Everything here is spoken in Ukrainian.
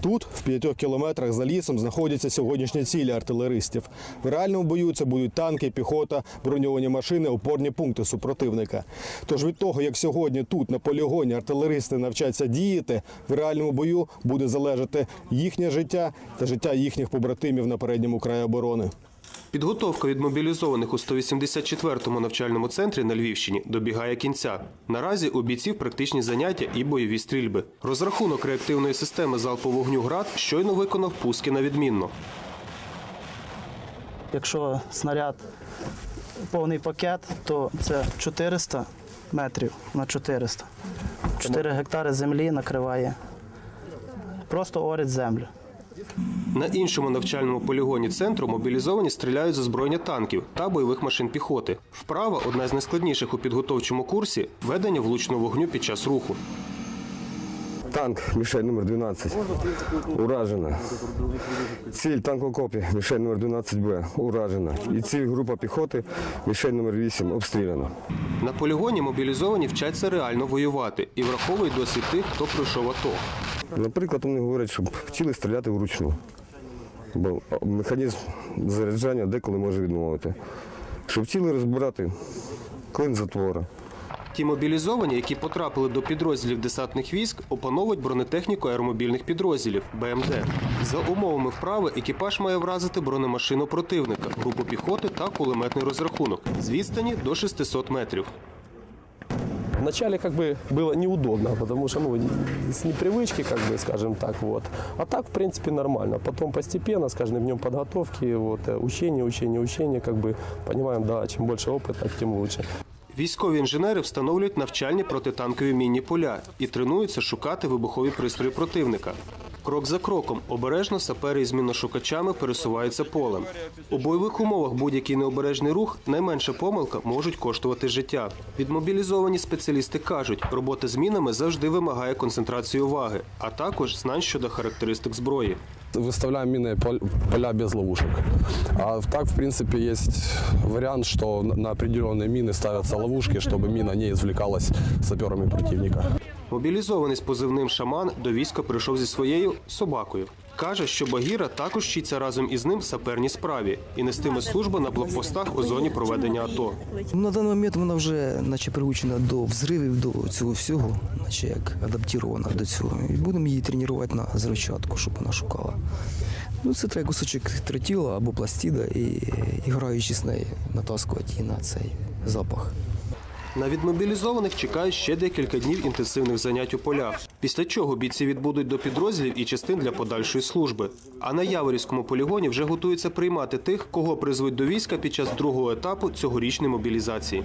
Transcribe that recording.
Тут, в п'ятьох кілометрах за лісом, знаходяться сьогоднішні цілі артилеристів. В реальному бою це будуть танки, піхота, броньовані машини, опорні пункти супротивника. Тож від того, як сьогодні тут на полігоні артилеристи навчаться діяти, в реальному бою буде залежати їхнє життя та життя їхніх побратимів на передньому краї оборони. Підготовка від мобілізованих у 184-му навчальному центрі на Львівщині добігає кінця. Наразі у бійців практичні заняття і бойові стрільби. Розрахунок реактивної системи залпового вогню «Град» щойно виконав пуски на відмінно. Якщо снаряд повний пакет, то це 400 метрів на 400. 4 гектари землі накриває. Просто орить землю. На іншому навчальному полігоні центру мобілізовані стріляють з озброєння танків та бойових машин піхоти. Вправа одна з найскладніших у підготовчому курсі ведення влучного вогню під час руху. Танк, мішень номер 12, уражена. Ціль танк в окопі, мішень номер 12Б, уражена. І ціль група піхоти, мішень номер 8, обстріляна. На полігоні мобілізовані вчаться реально воювати і враховують досвід тих, хто пройшов АТО. Наприклад, вони говорять, щоб хотіли стріляти вручну. Бо механізм заряджання деколи може відмовити. Щоб хотіли розбирати клин затвора. Ті мобілізовані, які потрапили до підрозділів десантних військ, опановують бронетехніку аеромобільних підрозділів БМД. За умовами вправи екіпаж має вразити бронемашину противника, групу піхоти та кулеметний розрахунок з відстані до 600 метрів. Вначале как бы было неудобно, потому что ну, с непривычки, как бы, скажем так, вот. А так, в принципе, нормально. Потом постепенно, с каждым днем подготовки, вот, э, учения, учения, учения, как бы, понимаем, да, чем больше опыта, тем лучше. Військові інженери встановлюють навчальні протитанкові мінні поля і тренуються шукати вибухові пристрої противника. Крок за кроком обережно сапери із міношукачами пересуваються полем. У бойових умовах будь-який необережний рух, найменша помилка можуть коштувати життя. Відмобілізовані спеціалісти кажуть, робота з мінами завжди вимагає концентрації уваги, а також знань щодо характеристик зброї выставляем минные пол- поля без ловушек. А так, в принципе, есть вариант, что на- на определенные мины ставятся ловушки, чтобы мина не извлекалась саперами противника. Мобілізований з позивним шаман до війська прийшов зі своєю собакою. Каже, що Багіра також вчиться разом із ним саперній справі і нестиме службу на блокпостах у зоні проведення АТО. На даний момент вона вже наче приучена до взривів, до цього всього, наче як адаптована до цього. І будемо її тренувати на зрочатку, щоб вона шукала. Ну, це треба кусочок тротіла або пластида і, і граючи з нею, натаскувати її на цей запах. На відмобілізованих чекають ще декілька днів інтенсивних занять у полях, після чого бійці відбудуть до підрозділів і частин для подальшої служби. А на Яворівському полігоні вже готуються приймати тих, кого призвуть до війська під час другого етапу цьогорічної мобілізації.